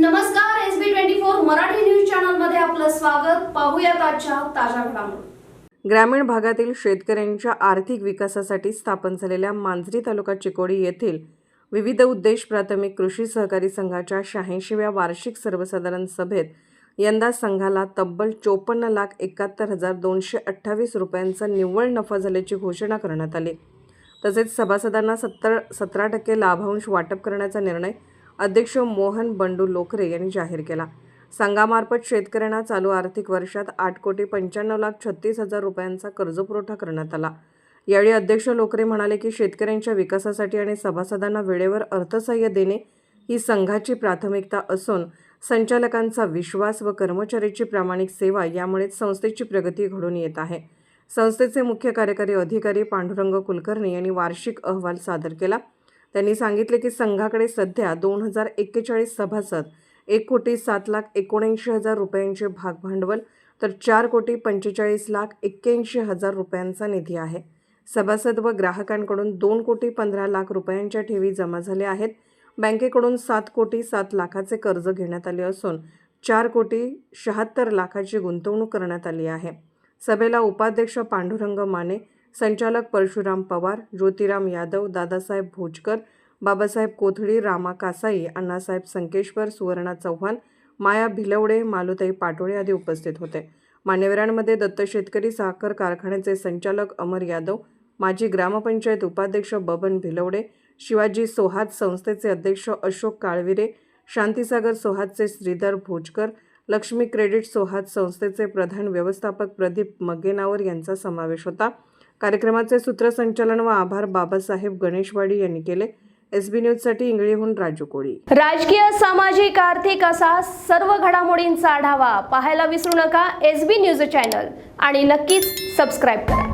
नमस्कार S B twenty four Marathi news चॅनलमध्ये आपलं स्वागत. पाहुयात आजच्या ताज्या घडामोडी. ग्रामीण भागातील शेतकऱ्यांच्या आर्थिक विकासासाठी स्थापन झालेल्या मांजरी तालुका चिकोडी येथील विविध उद्देश प्राथमिक कृषी सहकारी संघाच्या शहाऐंशीव्या वार्षिक सर्वसाधारण सभेत यंदा संघाला तब्बल चोपन्न लाख एकाहत्तर हजार दोनशे अठ्ठावीस रुपयांचा निव्वळ नफा झाल्याची घोषणा करण्यात आली. तसेच सभासदांना सत्तर सतरा टक्के लाभांश वाटप करण्याचा निर्णय अध्यक्ष मोहन बंडू लोकरे यांनी जाहीर केला. संघामार्फत शेतकऱ्यांना चालू आर्थिक वर्षात आठ कोटी पंच्याण्णव लाख छत्तीस हजार रुपयांचा कर्जपुरवठा करण्यात आला. यावेळी अध्यक्ष लोकरे म्हणाले की शेतकऱ्यांच्या विकासासाठी आणि सभासदांना वेळेवर अर्थसहाय्य देणे ही संघाची प्राथमिकता असून संचालकांचा विश्वास व कर्मचाऱ्याची प्रामाणिक सेवा यामुळेच संस्थेची प्रगती घडून येत आहे. संस्थेचे मुख्य कार्यकारी अधिकारी पांडुरंग कुलकर्णी यांनी वार्षिक अहवाल सादर केला. त्यांनी सांगितले की संघाकडे सध्या दोन हजार एक्केचाळीस सभासद एक कोटी सात लाख एकोणऐंशी हजार रुपयांचे भागभांडवल तर चार कोटी पंचेचाळीस लाख एक्क्याऐंशी हजार रुपयांचा निधी आहे. सभासद व ग्राहकांकडून दोन कोटी पंधरा लाख रुपयांच्या ठेवी जमा झाल्या आहेत. बँकेकडून सात कोटी सात लाखाचे कर्ज घेण्यात आले असून चार कोटी शहात्तर लाखाची गुंतवणूक करण्यात आली आहे. सभेला उपाध्यक्ष पांडुरंग माने संचालक परशुराम पवार ज्योतिराम यादव दादासाहेब भोजकर बाबासाहेब कोथळी रामा कासाई अण्णासाहेब संकेश्वर सुवर्णा चव्हाण माया भिलवडे मालुताई पाटोळे आदी उपस्थित होते. मान्यवरांमध्ये दत्त शेतकरी साखर कारखान्याचे संचालक अमर यादव माजी ग्रामपंचायत उपाध्यक्ष बबन भिलवडे शिवाजी सोहात संस्थेचे अध्यक्ष अशोक काळविरे शांतीसागर सोहातचे श्रीधर भोजकर लक्ष्मी क्रेडिट सोहात संस्थेचे प्रधान व्यवस्थापक प्रदीप मगेनावर यांचा समावेश होता. कार्यक्रमाचे सूत्रसंचालन व आभार बाबासाहेब गणेशवाडी यांनी केले. एस बी न्यूजसाठी इंगळीहून राजू कोळी. राजकीय सामाजिक आर्थिक असा सर्व घडामोडींचा आढावा पाहायला विसरू नका एस बी न्यूज चॅनल आणि नक्कीच सबस्क्राईब करा.